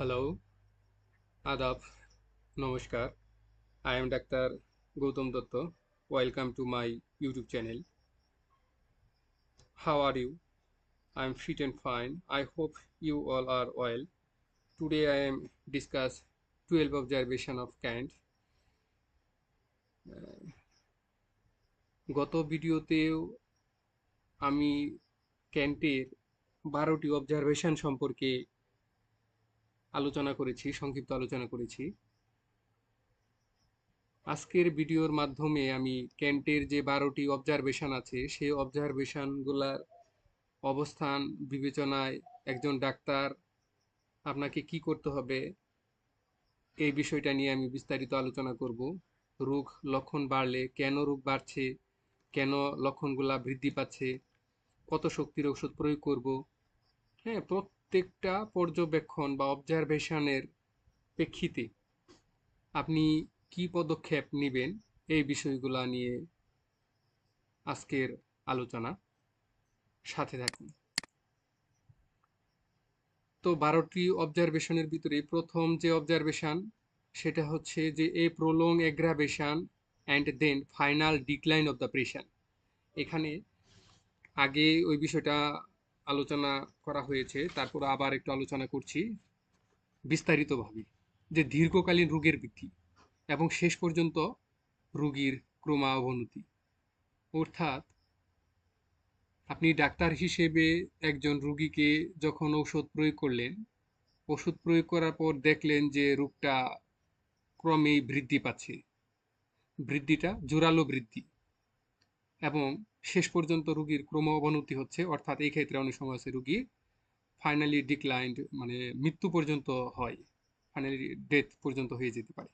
Hello আদাব নমস্কার I am doctor Goutam Dutta welcome to my YouTube channel how are you I am fit and fine I hope you all are well today I am discuss twelve observation of Kent গত ভিডিওতেও আমি ক্যান্টের বারোটি observation সম্পর্কে আলোচনা করেছি, সংক্ষিপ্ত আলোচনা করেছি। আজকের ভিডিওর মাধ্যমে আমি ক্যান্টের যে বারোটি অবজারভেশন আছে, সেই অবজারভেশনগুলার অবস্থান, বিবেচনায় একজন ডাক্তার আপনাকে কি করতে হবে, এই বিষয়টা নিয়ে আমি বিস্তারিত আলোচনা করব। রোগ লক্ষণ বাড়লে কেন রোগ বাড়ছে, কেন লক্ষণগুলা বৃদ্ধি পাচ্ছে, কত শক্তির ওষুধ প্রয়োগ করব হ্যাঁ প্রত্যেকটা পর্যবেক্ষণ বা অবজারভেশনের প্রেক্ষিতে আপনি কি পদক্ষেপ নেবেন এই বিষয়গুলা নিয়ে আজকের আলোচনা। সাথে থাকুন। তো বারোটি অবজারভেশনের ভিতরে প্রথম যে অবজারভেশন সেটা হচ্ছে যে a prolong aggravation and then final decline of the প্রেশান এখানে আগে ওই বিষয়টা আলোচনা করা হয়েছে। তারপর আবার একটু আলোচনা করছি বিস্তারিতভাবে, যে দীর্ঘকালীন রোগের বৃদ্ধি এবং শেষ পর্যন্ত রোগীর ক্রমা অবনতি অর্থাৎ আপনি ডাক্তার হিসেবে একজন রুগীকে যখন ঔষধ প্রয়োগ করলেন ওষুধ প্রয়োগ করার পর দেখলেন যে রোগটা ক্রমেই বৃদ্ধি পাচ্ছে। বৃদ্ধিটা জোরালো বৃদ্ধি। এবং শেষ পর্যন্ত রুগীর ক্রম অবনতি হচ্ছে, অর্থাৎ এই ক্ষেত্রে অনেক সময় আছে রুগী ফাইনালি ডিক্লাইন্ড মানে মৃত্যু পর্যন্ত হয় ফাইনালি ডেথ পর্যন্ত হয়ে যেতে পারে।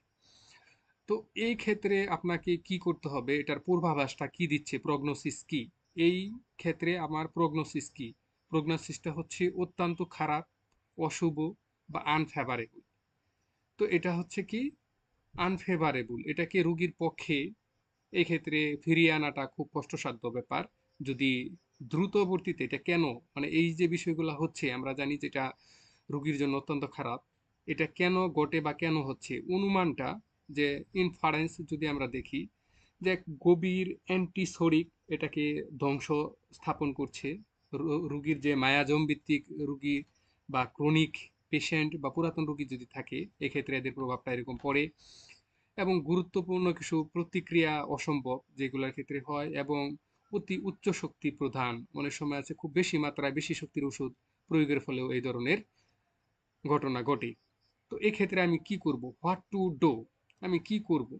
তো এই ক্ষেত্রে আপনাকে কি করতে হবে? এটার পূর্বাভাসটা কি দিচ্ছে? প্রগনোসিস কি? এই ক্ষেত্রে আমার প্রগনোসিস কি? প্রগনোসিসটা হচ্ছে অত্যন্ত খারাপ, অশুভ বা আনফেভারেবল তো এটা হচ্ছে কি? আনফেভারেবল এটাকে রুগীর পক্ষে এক্ষেত্রে ফিরিয়ে আনাটা খুব কষ্টসাধ্য ব্যাপার। যদি দ্রুতবর্তীতে এটা কেন? মানে এই যে বিষয়গুলো হচ্ছে, আমরা জানি যেটা রুগীর জন্য অত্যন্ত খারাপ। এটা কেন ঘটে বা কেন হচ্ছে? অনুমানটা যে ইনফারেন্স যদি আমরা দেখি, যে গভীর অ্যান্টিসোরিক এটাকে ধ্বংস স্থাপন করছে। রুগীর যে মায়াজম ভিত্তিক রুগী বা ক্রনিক পেশেন্ট বা পুরাতন রুগী যদি থাকে, এক্ষেত্রে এদের প্রভাবটা এরকম পড়ে। এবং গুরুত্বপূর্ণ কিছু প্রতিক্রিয়া অসম্ভব যেগুলোর ক্ষেত্রে হয় এবং অতি উচ্চ শক্তি প্রধান। অনেক সময় আছে খুব বেশি মাত্রায় বেশি শক্তির ওষুধ প্রয়োগের ফলেও এই ধরনের ঘটনা ঘটে। তো এক্ষেত্রে আমি কি করব? হোয়াট টু ডো আমি কি করব?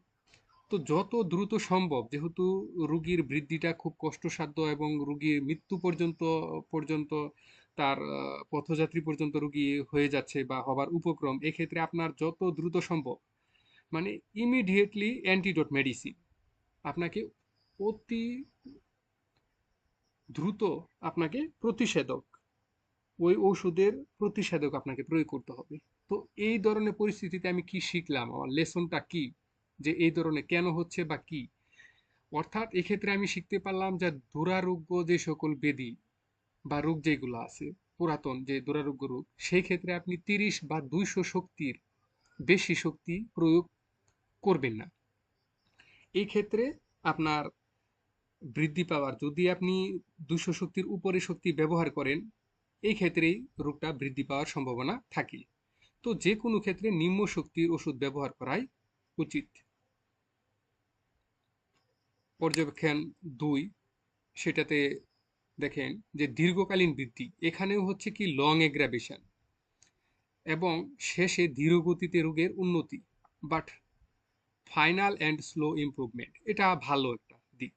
তো যত দ্রুত সম্ভব, যেহেতু রুগীর বৃদ্ধিটা খুব কষ্টসাধ্য এবং রুগীর মৃত্যু পর্যন্ত পর্যন্ত তার পথযাত্রী পর্যন্ত রুগী হয়ে যাচ্ছে বা হবার উপক্রম, এক্ষেত্রে আপনার যত দ্রুত সম্ভব মানে ইমিডিয়েটলি অ্যান্টিডোট মেডিসিন আপনাকে অতি দ্রুত আপনাকে প্রতিষেধক, ওই ওষুধের প্রতিষেধক আপনাকে প্রয়োগ করতে হবে। তো এই ধরনের পরিস্থিতিতে আমি কি শিখলাম? আমার লেসনটা কি? যে এই ধরনের কেন হচ্ছে বা কি? অর্থাৎ এক্ষেত্রে আমি শিখতে পারলাম যে দুরারোগ্য যে সকল বেদি বা রোগ যেগুলো আছে, পুরাতন যে দুরারোগ্য রোগ, সেই ক্ষেত্রে আপনি তিরিশ বা দুইশো শক্তির বেশি শক্তি প্রয়োগ করবেন না। এই ক্ষেত্রে আপনার বৃদ্ধি পাওয়ার, যদি আপনি দুশো শক্তির উপরে শক্তি ব্যবহার করেন এই ক্ষেত্রেই রোগটা বৃদ্ধি পাওয়ার সম্ভাবনা থাকে। তো যে কোনো ক্ষেত্রে নিম্ন শক্তির ওষুধ ব্যবহার করাই উচিত। পর্যবেক্ষণ দুই, সেটাতে দেখেন যে দীর্ঘকালীন বৃদ্ধি, এখানেও হচ্ছে কি লং এগ্রাভেশন এবং শেষে ধীরগতিতে রোগের উন্নতি। But final and slow improvement. এটা ভালো একটা দিক।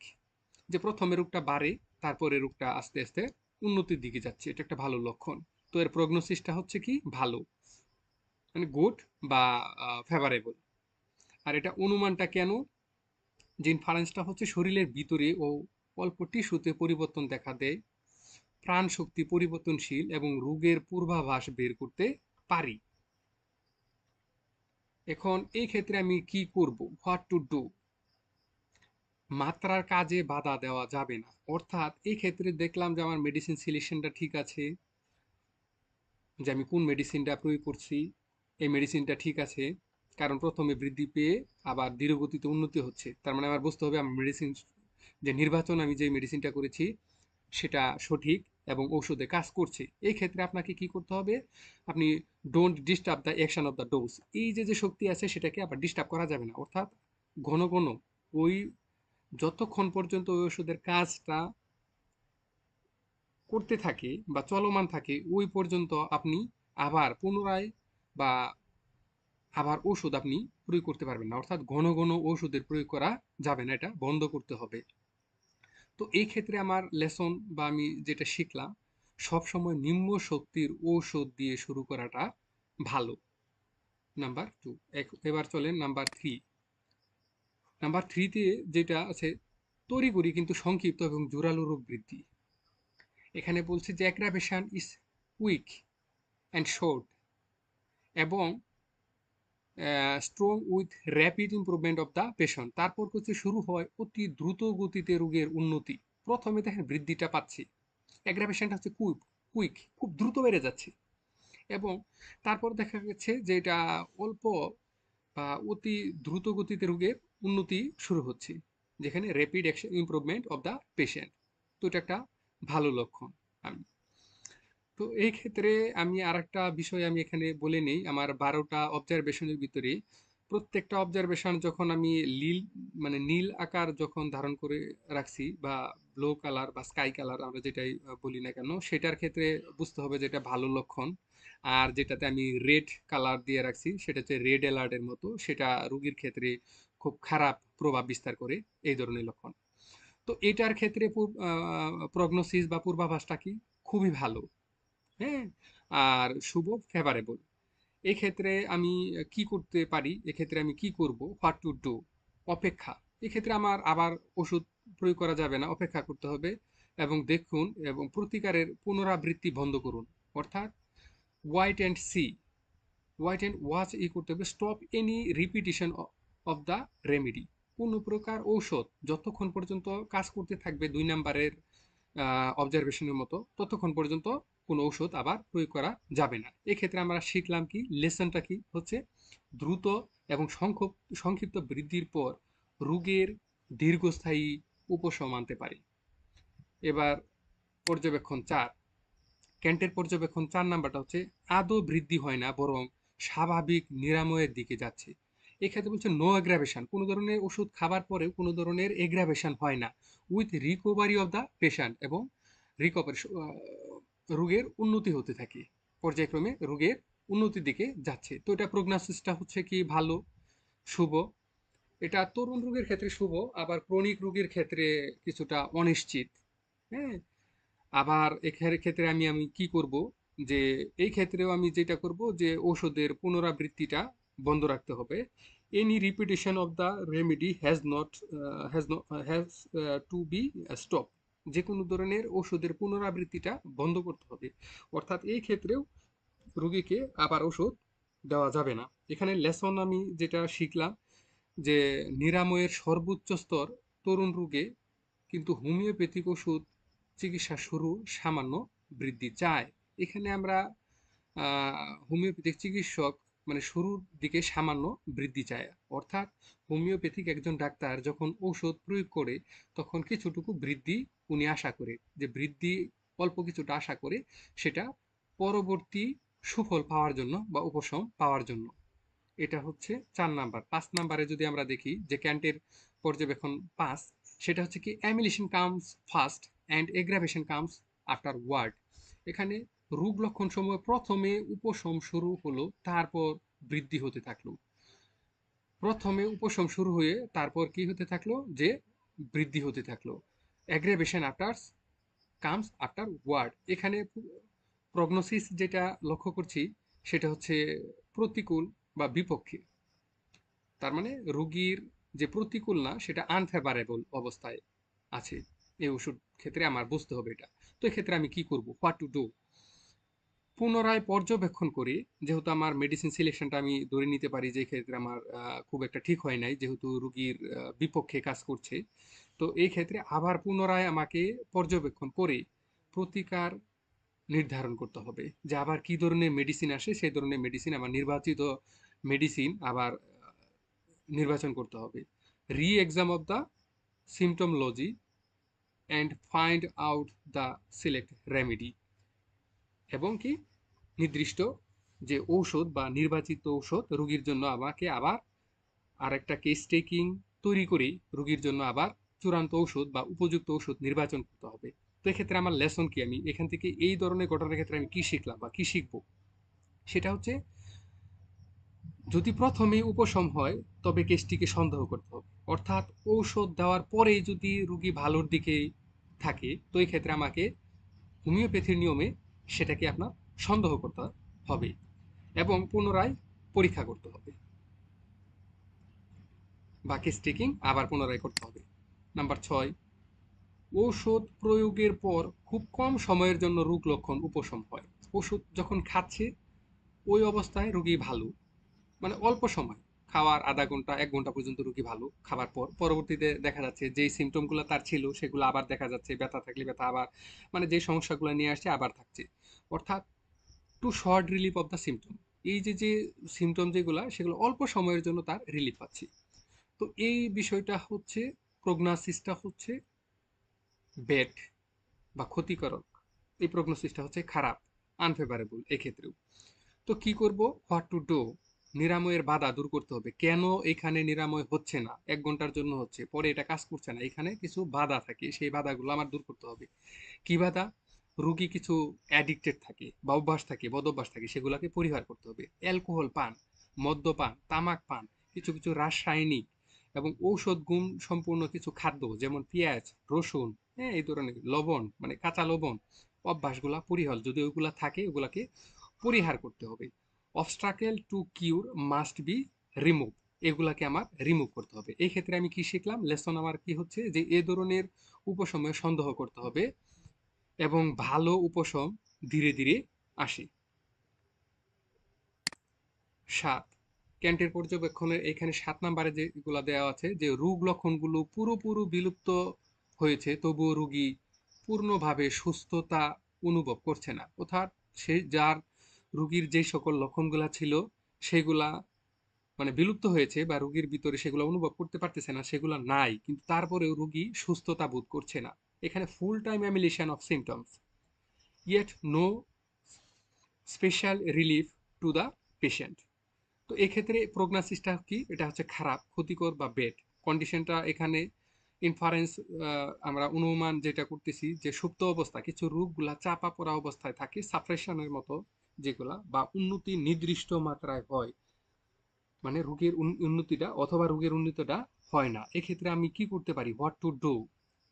যে প্রথমে রোগটা বাড়ে, তারপরে রোগটা আস্তে আস্তে উন্নতির দিকে যাচ্ছে। এটা একটা ভালো লক্ষণ। তো এর প্রগনোসিসটা হচ্ছে কি? ভালো। মানে গুড বা ফেভারেবল আর এটা অনুমানটা কেন? যে ইনফারেন্সটা হচ্ছে শরীরের ভিতরে ও অল্প টিস্যুতে পরিবর্তন দেখা দেয়। প্রাণ শক্তি পরিবর্তনশীল এবং রোগের পূর্বাভাস বের করতে পারি। এখন এই ক্ষেত্রে আমি কি করব? হোয়াট টু ডু মাত্রার কাজে বাধা দেওয়া যাবে না। অর্থাৎ এই ক্ষেত্রে দেখলাম যে আমার মেডিসিন সিলেকশনটা ঠিক আছে, যে আমি কোন মেডিসিনটা প্রয়োগ করছি, এই মেডিসিনটা ঠিক আছে, কারণ প্রথমে বৃদ্ধি পেয়ে আবার ধীরগতিতে উন্নতি হচ্ছে। তার মানে আমার বুঝতে হবে আমার মেডিসিন যে নির্বাচন আমি যে মেডিসিনটা করেছি, সেটা সঠিক। এবং ঔষধে কাজ করছে। এই ক্ষেত্রে আপনাকে কি করতে হবে? আপনি don't disturb the action of the dose এই যে যে শক্তি আছে, সেটাকে আবার ডিস্টার্ব করা যাবে না। অর্থাৎ ঘন ঘন ওই যতক্ষণ পর্যন্ত ওই ওষুধের কাজটা করতে থাকে বা চলমান থাকে, ওই পর্যন্ত আপনি আবার পুনরায় বা আবার ওষুধ আপনি প্রয়োগ করতে পারবেন না। অর্থাৎ ঘন ঘন ওষুধের প্রয়োগ করা যাবে না। এটা বন্ধ করতে হবে। তো এই ক্ষেত্রে আমার লেসন বা আমি যেটা শিখলাম, সবসময় নিম্ন শক্তির ঔষধ দিয়ে শুরু করাটা ভালো। Number two. এবার চলেন নাম্বার থ্রি। নাম্বার থ্রিতে যেটা আছে তড়িঘড়ি কিন্তু সংক্ষিপ্ত এবং জোরালো রোগ বৃদ্ধি। এখানে বলছে যে aggravation is weak and short এবং strong with rapid improvement of the patient তারপর হচ্ছে শুরু হয় অতি দ্রুত গতিতে রোগের উন্নতি। প্রথমে দেখেন বৃদ্ধিটা পাচ্ছি। অ্যাগ্রাভেশনটা হচ্ছে কুইক কুইক খুব দ্রুত বেড়ে যাচ্ছে। এবং তারপর দেখা গেছে যে এটা অল্প বা অতি দ্রুত গতিতে রোগের উন্নতি শুরু হচ্ছে। যেখানে rapid improvement of the patient তো এটা একটা ভালো লক্ষণ আমি। তো এই ক্ষেত্রে আমি আর একটা বিষয় আমি এখানে বলে নেই। আমার বারোটা অবজারভেশনের ভিতরে প্রত্যেকটা অবজারভেশন যখন আমি লীল মানে নীল আকার যখন ধারণ করে রাখছি বা ব্লু কালার বা স্কাই কালার আমরা যেটাই বলি না কেন, সেটার ক্ষেত্রে বুঝতে হবে যেটা ভালো লক্ষণ। আর যেটাতে আমি রেড কালার দিয়ে রাখছি, সেটা হচ্ছে রেড অ্যালার্টের মতো। সেটা রুগীর ক্ষেত্রে খুব খারাপ প্রভাব বিস্তার করে এই ধরনের লক্ষণ। তো এটার ক্ষেত্রে প্রগনোসিস বা পূর্বাভাসটা কি? খুবই ভালো। হ্যাঁ আর শুভ ফেভারেবল এক্ষেত্রে আমি কি করতে পারি? এক্ষেত্রে আমি কি করব? হোয়াট টু ডু অপেক্ষা। এক্ষেত্রে আমার আবার ওষুধ প্রয়োগ করা যাবে না, অপেক্ষা করতে হবে। এবং দেখুন, এবং প্রতিকারের পুনরাবৃত্তি বন্ধ করুন। অর্থাৎ wait and see wait and watch ই করতে হবে। Stop any repetition of the remedy কোনো প্রকার ঔষধ যতক্ষণ পর্যন্ত কাজ করতে থাকবে দুই নাম্বারের অবজারভেশনের মতো, ততক্ষণ পর্যন্ত কোনো ঔষধ আবার প্রয়োগ করা যাবে না। এক্ষেত্রে আমরা শিখলাম কি, লেসনটা কি? হচ্ছে দ্রুত এবং সংক্ষিপ্ত বৃদ্ধির পর রোগের দীর্ঘস্থায়ী উপশম আনতে পারে। এবার পর্যবেক্ষণ চার। ক্যান্টের পর্যবেক্ষণ চার নাম্বারটা হচ্ছে আদৌ বৃদ্ধি হয় না, বরং স্বাভাবিক নিরাময়ের দিকে যাচ্ছে। এক্ষেত্রে বলছে নো এগ্রাভেশন কোনো ধরনের ওষুধ খাবার পরেও কোনো ধরনের এগ্রাভেশন হয় না। With recovery of the patient এবং রিকভারি রোগের উন্নতি হতে থাকে। পর্যায়ক্রমে রোগের উন্নতির দিকে যাচ্ছে। তো এটা প্রগনাসিসটা হচ্ছে কি ভালো, শুভ? এটা তরুণ রোগের ক্ষেত্রে শুভ, আবার ক্রনিক রোগের ক্ষেত্রে কিছুটা অনিশ্চিত। হ্যাঁ? আবার এখানে ক্ষেত্রে আমি আমি কি করব? যে এই ক্ষেত্রেও আমি যেটা করব যে ঔষধের পুনরাবৃত্তিটা বন্ধ রাখতে হবে। Any repetition of the remedy has not has has to be stop যে কোনো ধরনের ওষুধের পুনরাবৃত্তিটা বন্ধ করতে হবে। অর্থাৎ এই ক্ষেত্রেও রুগীকে আবার ওষুধ দেওয়া যাবে না। এখানে লেসন আমি যেটা শিখলাম যে নিরাময়ের সর্বোচ্চ স্তর তরুণ রোগে কিন্তু হোমিওপ্যাথিক ওষুধ চিকিৎসা শুরু সামান্য বৃদ্ধি চায়। এখানে আমরা হোমিওপ্যাথিক চিকিৎসক মানে শুরুর দিকে সামান্য বৃদ্ধি চায়। অর্থাৎ হোমিওপ্যাথিক একজন ডাক্তার যখন ঔষধ প্রয়োগ করে, তখন কিছুটুকু বৃদ্ধি উনি আশা করে। যে বৃদ্ধি অল্প কিছুটা আশা করে, সেটা পরবর্তী সুফল পাওয়ার জন্য বা উপশম পাওয়ার জন্য। এটা হচ্ছে চার নাম্বার। পাঁচ নাম্বারে যদি আমরা দেখি যে ক্যান্টের পর্যবেক্ষণ পাঁচ, সেটা হচ্ছে কি, amelioration comes first and aggravation comes afterward. এখানে রোগ লক্ষণ সময় প্রথমে উপশম শুরু হলো, তারপর বৃদ্ধি হতে থাকল। প্রথমে উপশম শুরু হয়ে তারপর কি হতে থাকল? যে বৃদ্ধি হতে থাকল। Aggravation after comes afterward এখানে প্রগনোসিস যেটা লক্ষ্য করছি, সেটা হচ্ছে প্রতিকূল বা বিপক্ষে। তার মানে রোগীর যে প্রতিকূল না, সেটা আনফেভারেবল অবস্থায় আছে। এই ওষুধ ক্ষেত্রে আমার বুঝতে হবে এটা। তো এক্ষেত্রে আমি কি করব? হোয়াট টু ডু পুনরায় পর্যবেক্ষণ করি, যেহেতু আমার মেডিসিন সিলেকশনটা আমি ধরে নিতে পারি যে ক্ষেত্রে আমার খুব একটা ঠিক হয় নাই, যেহেতু রুগীর বিপক্ষে কাজ করছে, তো এই ক্ষেত্রে আবার পুনরায় আমাকে পর্যবেক্ষণ করে প্রতিকার নির্ধারণ করতে হবে, যে আবার কি ধরনের মেডিসিন আসে, সেই ধরনের মেডিসিন আমার নির্বাচিত মেডিসিন আবার নির্বাচন করতে হবে। Re exam of the symptomatology and find out the select remedy এবং কি? নির্দিষ্ট যে ঔষধ বা নির্বাচিত ঔষধ রোগীর জন্য আমাকে আবার আরেকটা কেস টেকিং তৈরি করেই রোগীর জন্য আবার চূড়ান্ত ঔষধ বা উপযুক্ত ঔষধ নির্বাচন করতে হবে। তো এক্ষেত্রে আমার লেসন কি? আমি এখান থেকে এই ধরনের ঘটনার ক্ষেত্রে আমি কি শিখলাম বা কি শিখব? সেটা হচ্ছে, যদি প্রথমেই উপশম হয়, তবে কেসটিকে সন্দেহ করতে হবে। অর্থাৎ ঔষধ দেওয়ার পরেই যদি রুগী ভালোর দিকে থাকে, তো এই ক্ষেত্রে আমাকে হোমিওপ্যাথির নিয়মে সেটাকে আপনার সন্দেহ করতে হবে এবং পুনরায় পরীক্ষা করতে হবে। বাকি কেস টেকিং আবার পুনরায় করতে হবে। নাম্বার ছয়, ঔষধ প্রয়োগের পর খুব কম সময়ের জন্য রোগ লক্ষণ উপশম হয়। ওষুধ যখন খাচ্ছে, ওই অবস্থায় রোগী ভালো। মানে অল্প সময়, খাওয়ার আধা ঘণ্টা, এক ঘণ্টা পর্যন্ত রুগী ভালো খাবার পর। পরবর্তীতে দেখা যাচ্ছে যেই সিমটমগুলো তার ছিল, সেগুলো আবার দেখা যাচ্ছে, ব্যথা থাকলে ব্যথা আবার মানে যে সমস্যাগুলো নিয়ে আসছে আবার থাকছে। অর্থাৎ too short relief of the symptom এই যে যে সিমটম যেগুলো, সেগুলো অল্প সময়ের জন্য তার রিলিফ পাচ্ছে। তো এই বিষয়টা হচ্ছে প্রগনাসিসটা হচ্ছে ব্যাড বা ক্ষতিকারক। এই প্রগনোসিসটা হচ্ছে খারাপ আনফেভারেবল এক্ষেত্রেও। তো কি করব? হোয়াট টু ডু নিরাময়ের বাধা দূর করতে হবে। কেন এখানে নিরাময় হচ্ছে না? এক ঘণ্টার জন্য হচ্ছে, পরে এটা কাজ করছে না। এখানে কিছু বাধা থাকে, সেই বাধাগুলো আমার দূর করতে হবে। কি বাধা? রুগী কিছু অ্যাডিক্টেড থাকে বা অভ্যাস থাকে বদ অভ্যাস থাকে, সেগুলোকে পরিহার করতে হবে। অ্যালকোহল পান মদ্যপান তামাক পান, কিছু কিছু রাসায়নিক এবং ঔষধ গুণ সম্পূর্ণ কিছু খাদ্য, যেমন পেঁয়াজ, রসুন হ্যাঁ এই ধরনের লবণ মানে কাঁচা লবণ, অভ্যাসগুলা পরিহার, যদি ওইগুলা থাকে, ওগুলাকে পরিহার করতে হবে। Obstacle to cure must be remove এগুলাকে আমার রিমুভ করতে হবে। এই ক্ষেত্রে আমি কি শিখলাম? লেসন আমার কি হচ্ছে? যে এ ধরনের উপশমে সন্দেহ করতে হবে। এবং ভালো উপশম ধীরে ধীরে আসে। সাত। ক্যান্টের পর্যবেক্ষণের এখানে সাত নাম্বারে যেগুলো দেওয়া আছে, যে রোগ লক্ষণগুলো পুরোপুরি বিলুপ্ত হয়েছে, তবুও রুগী পূর্ণভাবে সুস্থতা অনুভব করছে না। অর্থাৎ সে, যার রুগীর যে সকল লক্ষণগুলা ছিল, সেগুলা মানে বিলুপ্ত হয়েছে বা রুগীর ভিতরে সেগুলো অনুভব করতে পারতেছে না, সেগুলো নাই। কিন্তু তারপরেও রুগী সুস্থতা বোধ করছে না। এখানে full time amelioration of symptoms yet no special relief to the patient তো এক্ষেত্রে প্রগনাসিসটা কি? এটা হচ্ছে খারাপ, ক্ষতিকর বা বেড কন্ডিশনটা এখানে ইনফারেন্স আমরা অনুমান যেটা করতেছি যে সুপ্ত অবস্থা, কিছু রোগগুলা চাপা পড়া অবস্থায় থাকে সাপ্রেশনের মতো যেগুলা বা উন্নতি নির্দিষ্ট মাত্রায় হয় মানে রোগের উন্নতিটা অথবা রোগের উন্নতিটা হয় না। এক্ষেত্রে আমি কি করতে পারি? হোয়াট টু ডু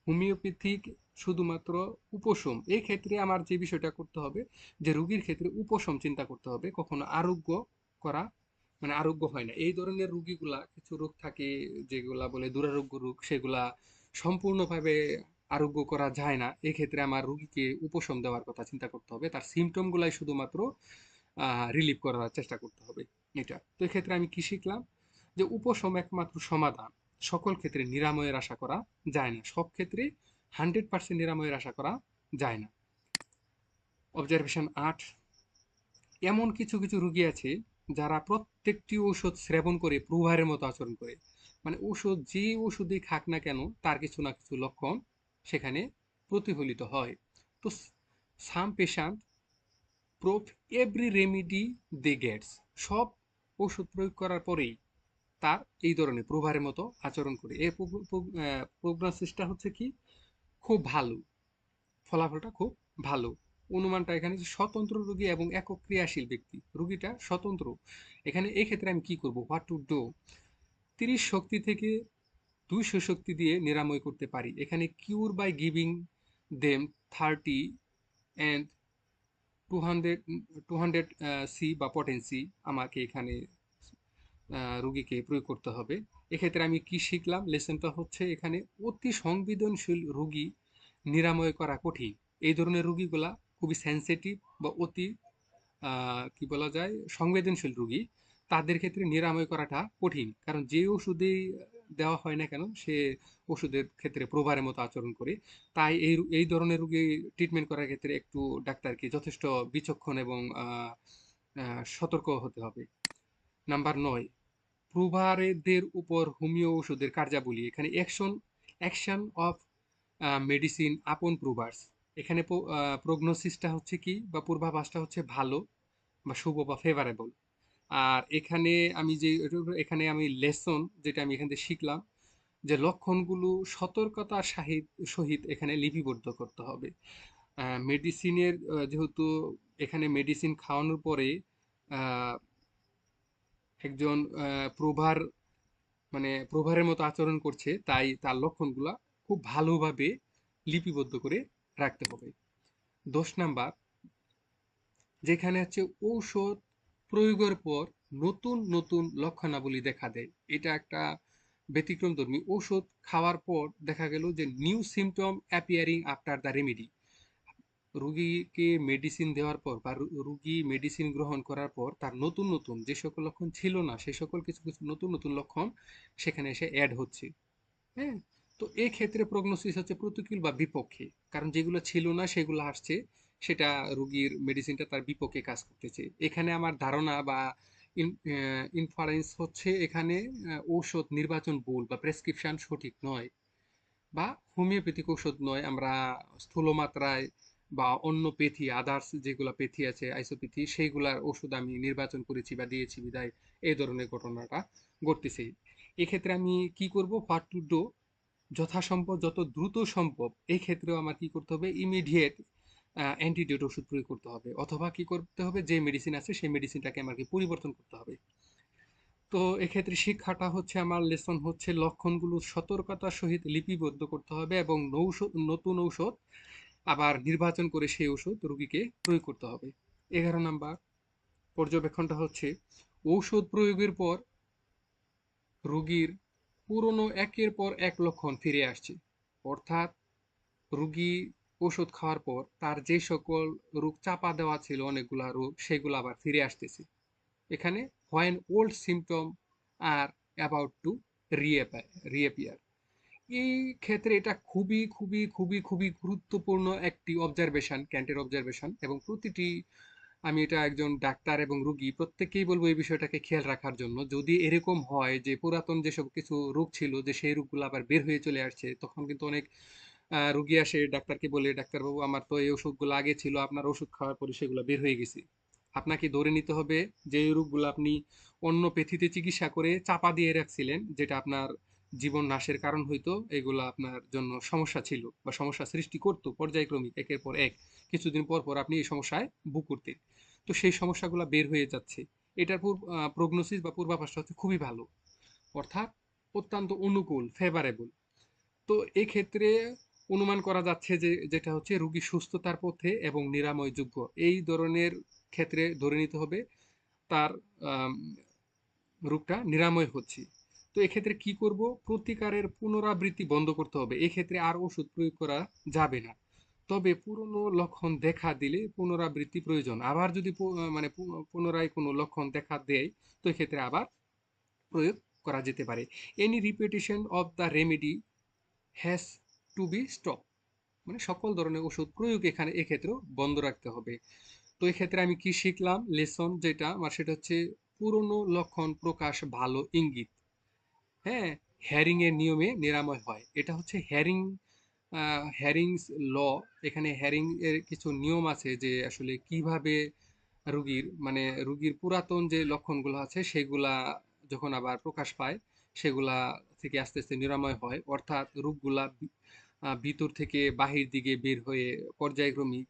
হোমিওপ্যাথিক শুধুমাত্র উপশম। এই ক্ষেত্রে আমার যে বিষয়টা করতে হবে, যে রোগীর ক্ষেত্রে উপশম চিন্তা করতে হবে, কখনো আরোগ্য করা মানে আরোগ্য হয় না। এই ধরনের রুগীগুলা, কিছু রোগ থাকে যেগুলা বলে দুরারোগ্য রোগ, সেগুলা সম্পূর্ণভাবে আরোগ্য করা যায় না। এক্ষেত্রে আমার রুগীকে উপশম দেওয়ার কথা চিন্তা করতে হবে। তার সিমটমগুলাই শুধুমাত্র রিলিভ করার চেষ্টা করতে হবে। এটা। তো এক্ষেত্রে আমি কি শিখলাম? যে উপশম একমাত্র সমাধান। সকল ক্ষেত্রে নিরাময়ের আশা করা যায় না। সব ক্ষেত্রে হান্ড্রেড পার্সেন্ট নিরাময়ের আশা করা যায় না। অবজারভেশন আট, এমন কিছু কিছু রুগী আছে যারা প্রত্যেকটি ঔষধ সেবন করে প্রবাহের মতো আচরণ করে। মানে ওষুধ যে ওষুধই খাক না কেন, তার কিছু না কিছু লক্ষণ সেখানে প্রতিফলিত হয়। তো some patient prove every remedy they gets সব ওষুধ প্রয়োগ করার পরেই তার এই ধরনের প্রভারের মতো আচরণ করে। এই প্রোগ্নোসিসটা হচ্ছে কি? খুব ভালো। ফলাফলটা খুব ভালো। অনুমানটা এখানে স্বতন্ত্র রোগী এবং একক ক্রিয়াশীল ব্যক্তি। রোগীটা স্বতন্ত্র। এখানে এই ক্ষেত্রে আমি কি করব? হোয়াট টু ডো তিরিশ শক্তি থেকে দুইশো শক্তি দিয়ে নিরাময় করতে পারি। এখানে cure by giving them thirty and two hundred two hundred C বা পটেন্সি আমাকে এখানে রুগীকে প্রয়োগ করতে হবে। এক্ষেত্রে আমি কি শিখলাম? লেসনটা হচ্ছে এখানে অতি সংবেদনশীল রুগী নিরাময় করা কঠিন। এই ধরনের রুগীগুলা খুবই সেন্সিটিভ বা অতি কি বলা যায়, সংবেদনশীল রুগী। তাদের ক্ষেত্রে নিরাময় করাটা কঠিন। কারণ যে ওষুধেই দেওয়া হয় না কেন, সে ওষুধের ক্ষেত্রে প্রভারের মতো আচরণ করে। তাই এই এই ধরনের রোগী ট্রিটমেন্ট করার ক্ষেত্রে একটু ডাক্তারকে যথেষ্ট বিচক্ষণ এবং সতর্ক হতে হবে। নাম্বার নয় প্রভারেদের উপর হোমিও ওষুধের কার্যাবলী। এখানে অ্যাকশন অ্যাকশন অফ মেডিসিন আপন প্রুভার্স এখানে প্রগনোসিসটা হচ্ছে কি বা পূর্বাভাসটা হচ্ছে ভালো বা শুভ বা ফেভারেবল আর এখানে আমি যে, এখানে আমি লেসন যেটা আমি এখান থেকে শিখলাম, যে লক্ষণগুলো সতর্কতার সাহিত, সহিত এখানে লিপিবদ্ধ করতে হবে। মেডিসিনের যেহেতু এখানে মেডিসিন খাওয়ানোর পরে একজন প্রভার মানে প্রভারের মতো আচরণ করছে, তাই তার লক্ষণগুলা খুব ভালোভাবে লিপিবদ্ধ করে রাখতে হবে। দশ নাম্বার, যেখানে হচ্ছে ঔষধ প্রয়োগের পর নতুন নতুন লক্ষণাবলী দেখা দেয়। এটা একটা ব্যতিক্রমধর্মী ঔষধ খাওয়ার পর দেখা গেল যে new symptom appearing after the remedy রুগীকে মেডিসিন দেওয়ার পর বা রুগী মেডিসিন গ্রহণ করার পর তার নতুন নতুন যে সকল লক্ষণ ছিল না সেই সকল কিছু কিছু নতুন নতুন লক্ষণ সেখানে এসে অ্যাড হচ্ছে। হ্যাঁ? তো এই ক্ষেত্রে প্রগনোসিস হচ্ছে প্রতিকূল বা বিপক্ষে। কারণ যেগুলো ছিল না, সেগুলো আসছে, সেটা রুগীর মেডিসিনটা তার বিপক্ষে কাজ করতেছে। এখানে আমার ধারণা বা ইনফারেন্স হচ্ছে এখানে ঔষধ নির্বাচন ভুল বা প্রেসক্রিপশন সঠিক নয়। বা হোমিওপ্যাথিক ঔষধ নয়, আমরা স্থূল মাত্রায় বা অন্য পেথি আদার্স যেগুলো পেথি আছে আইসোপ্যাথি সেইগুলার ওষুধ আমি নির্বাচন করেছি বা দিয়েছি বিদায়। এই ধরনের ঘটনাটা ঘটতেছে। এক্ষেত্রে আমি কি করব? হোয়াট টু ডু যথাসম্ভব, যত দ্রুত সম্ভব এই ক্ষেত্রেও আমার কি করতে হবে? ইমিডিয়েট অ্যান্টিডোট ওষুধ প্রয়োগ করতে হবে। অথবা কি করতে হবে? যে মেডিসিন আছে, সেই মেডিসিনটাকে আমাকে পরিবর্তন করতে হবে। তো এক্ষেত্রে শিক্ষাটা হচ্ছে আমার লেসন হচ্ছে লক্ষণগুলো সতর্কতার সহিত লিপিবদ্ধ করতে হবে এবং নৌষধ নতুন ঔষধ আবার নির্বাচন করে সেই ওষুধ রোগীকে প্রয়োগ করতে হবে। এগারো নাম্বার পর্যবেক্ষণটা হচ্ছে, ঔষধ প্রয়োগের পর রোগীর পুরনো একের পর এক লক্ষণ ফিরে আসছে। অর্থাৎ রুগী ওষুধ খাওয়ার পর তার যে সকল রোগ চাপা দেওয়া ছিল অনেকগুলা রোগ, সেগুলো আবার ফিরে আসতেছে। এখানে when old symptom are about to reappear এই ক্ষেত্রে এটা খুবই খুবই খুবই খুবই গুরুত্বপূর্ণ একটি অবজারভেশন ক্যান্টের অবজারভেশন এবং প্রতিটি আমি এটা একজন ডাক্তার এবং রুগী প্রত্যেকেই বলব এই বিষয়টাকে খেয়াল রাখার জন্য। যদি এরকম হয় যে পুরাতন যেসব কিছু রোগ ছিল যে সেই রোগগুলো আবার বের হয়ে চলে আসছে, তখন কিন্তু অনেক রুগী আসে ডাক্তারকে বলে, ডাক্তারবাবু, আমার তো এই ওষুধগুলো আগে ছিল, আপনার ওষুধ খাওয়ার পরে সেগুলো বের হয়ে গেছে। আপনাকে ধরে নিতে হবে যে রোগগুলো আপনি অন্য পেথিতে চিকিৎসা করে চাপা দিয়ে রাখছিলেন, যেটা আপনার জীবন নাশের কারণ হইতো, এগুলো আপনার জন্য সমস্যা ছিল বা সমস্যা সৃষ্টি করতো পর্যায়ক্রমিক, একের পর এক। কিছুদিন পর পর আপনি এই সমস্যায় ভুগ করতেন। তো সেই সমস্যাগুলো বের হয়ে যাচ্ছে। এটার প্রগনোসিস বা পূর্বাভাসটা হচ্ছে খুবই ভালো। অর্থাৎ অত্যন্ত অনুকূল ফেভারেবল তো এই ক্ষেত্রে অনুমান করা যাচ্ছে যে, যেটা হচ্ছে রোগী সুস্থতার পথে এবং নিরাময়যোগ্য। এই ধরনের ক্ষেত্রে ধরে নিতে হবে, তার রোগটা নিরাময় হচ্ছে। তো এক্ষেত্রে কি করব? প্রতিকারের পুনরাবৃত্তি বন্ধ করতে হবে। এক্ষেত্রে আর ওষুধ প্রয়োগ করা যাবে না। তবে পুরনো লক্ষণ দেখা দিলে পুনরাবৃত্তি প্রয়োজন। আবার যদি মানে পুনরায় কোনো লক্ষণ দেখা দেয়, তো এক্ষেত্রে আবার প্রয়োগ করা যেতে পারে। Any repetition of the remedy has to be stop মানে সকল ধরনের ওষুধ প্রয়োগ এখানে, এক্ষেত্রেও বন্ধ রাখতে হবে। তো এক্ষেত্রে আমি কি শিখলাম? লেসন যেটা, আমার সেটা হচ্ছে পুরনো লক্ষণ প্রকাশ ভালো ইঙ্গিত। হ্যাঁ হ্যারিং এর নিয়মে নিরাময় হয়। এটা হচ্ছে হ্যারিং হ্যারিংস ল। এখানে হ্যারিং এর কিছু নিয়ম আছে যে আসলে কীভাবে রুগীর মানে রুগীর পুরাতন যে লক্ষণগুলো আছে সেগুলা যখন আবার প্রকাশ পায়, সেগুলা থেকে আস্তে আস্তে নিরাময় হয়। অর্থাৎ রোগগুলা ভিতর থেকে বাহির দিকে বের হয়ে পর্যায়ক্রমিক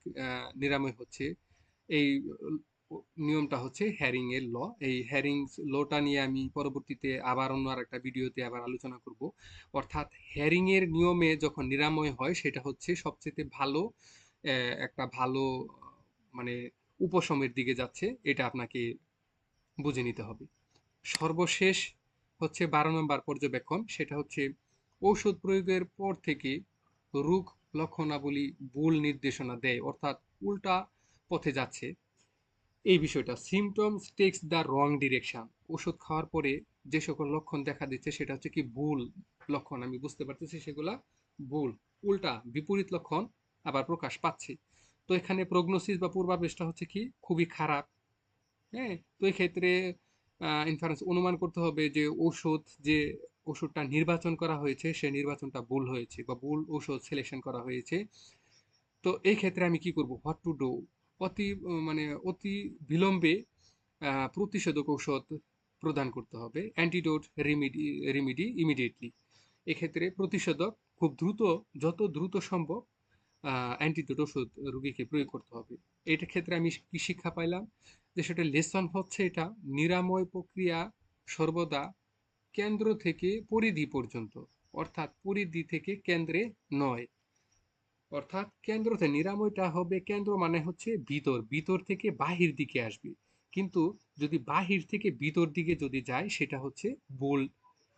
নিরাময় হচ্ছে। এই নিয়মটা হচ্ছে হ্যারিং এর ল এই হ্যারিং লটা নিয়ে আমি পরবর্তীতে আবার অন্য আর একটা ভিডিওতে আবার আলোচনা করব। অর্থাৎ হ্যারিং এর নিয়মে যখন নিরাময় হয়, সেটা হচ্ছে সবচেয়ে ভালো একটা ভালো মানে উপশমের দিকে যাচ্ছে, এটা আপনাকে বুঝে নিতে হবে। সর্বশেষ হচ্ছে বারো নম্বর পর্যবেক্ষণ, সেটা হচ্ছে ঔষধ প্রয়োগের পর থেকে রোগ লক্ষণাবলী ভুল নির্দেশনা দেয়, অর্থাৎ উল্টা পথে যাচ্ছে। এই বিষয়টা symptoms takes the wrong direction ওষুধ খাওয়ার পরে যে সকল লক্ষণ দেখা দিচ্ছে, সেটা হচ্ছে কি ভুল লক্ষণ, আমি বুঝতে পারতেছি সেগুলা ভুল। উল্টা বিপরীত লক্ষণ আবার প্রকাশ পাচ্ছে। তো এখানে প্রগনোসিস বা পূর্বাবেশটা হচ্ছে কি খুবই খারাপ। হ্যাঁ তো এই ক্ষেত্রে ইনফারেন্স অনুমান করতে হবে যে ওষুধ, যে ওষুধটা নির্বাচন করা হয়েছে, সে নির্বাচনটা ভুল হয়েছে বা ভুল ওষুধ সিলেকশন করা হয়েছে। তো এই ক্ষেত্রে আমি কি করব? হোয়াট টু ডু অতি মানে অতি বিলম্বে প্রতিষেধক ঔষধ প্রদান করতে হবে অ্যান্টিডোট রেমিডি রেমিডি ইমিডিয়েটলি এক্ষেত্রে প্রতিষেধক খুব দ্রুত, যত দ্রুত সম্ভব অ্যান্টিডোট ওষুধ রোগীকে প্রয়োগ করতে হবে। এটার ক্ষেত্রে আমি কি শিক্ষা পাইলাম? যে সেটা লেসন হচ্ছে এটা নিরাময় প্রক্রিয়া সর্বদা কেন্দ্র থেকে পরিধি পর্যন্ত, অর্থাৎ পরিধি থেকে কেন্দ্রে নয়। অর্থাৎ কেন্দ্রতে নিরাময়টা হবে কেন্দ্র মানে হচ্ছে ভিতর ভিতর থেকে বাহির দিকে আসবে। কিন্তু যদি বাহির থেকে ভিতর দিকে যদি যায়, সেটা হচ্ছে ভুল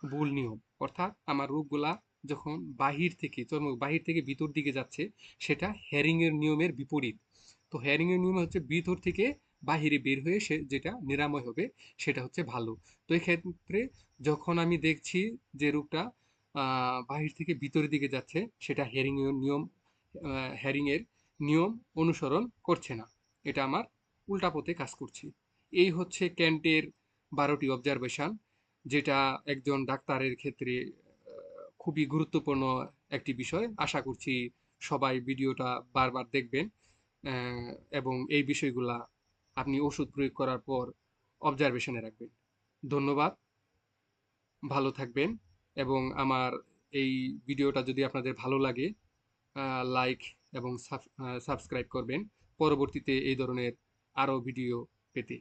ভুল নিয়ম। অর্থাৎ আমার রোগগুলা যখন বাহির থেকে বাহির থেকে ভিতর দিকে যাচ্ছে, সেটা হ্যারিং এর নিয়মের বিপরীত। তো হ্যারিং এর নিয়ম হচ্ছে ভিতর থেকে বাহিরে বের হয়ে সে যেটা নিরাময় হবে, সেটা হচ্ছে ভালো। তো ক্ষেত্রে যখন আমি দেখছি যে রোগটা বাহির থেকে ভিতরের দিকে যাচ্ছে, সেটা হ্যারিং এর নিয়ম হ্যারিং এর নিয়ম অনুসরণ করছে না। এটা আমার উল্টা পথে কাজ করছি। এই হচ্ছে ক্যান্টের বারোটি অবজারভেশন যেটা একজন ডাক্তারের ক্ষেত্রে খুবই গুরুত্বপূর্ণ একটি বিষয়। আশা করছি সবাই ভিডিওটা বারবার দেখবেন এবং এই বিষয়গুলা আপনি ওষুধ প্রয়োগ করার পর অবজারভেশনে রাখবেন। ধন্যবাদ, ভালো থাকবেন, এবং আমার এই ভিডিওটা যদি আপনাদের ভালো লাগে লাইক এবং সাবস্ক্রাইব করবেন। পরবর্তীতে এই ধরনের আরও ভিডিও পেতে।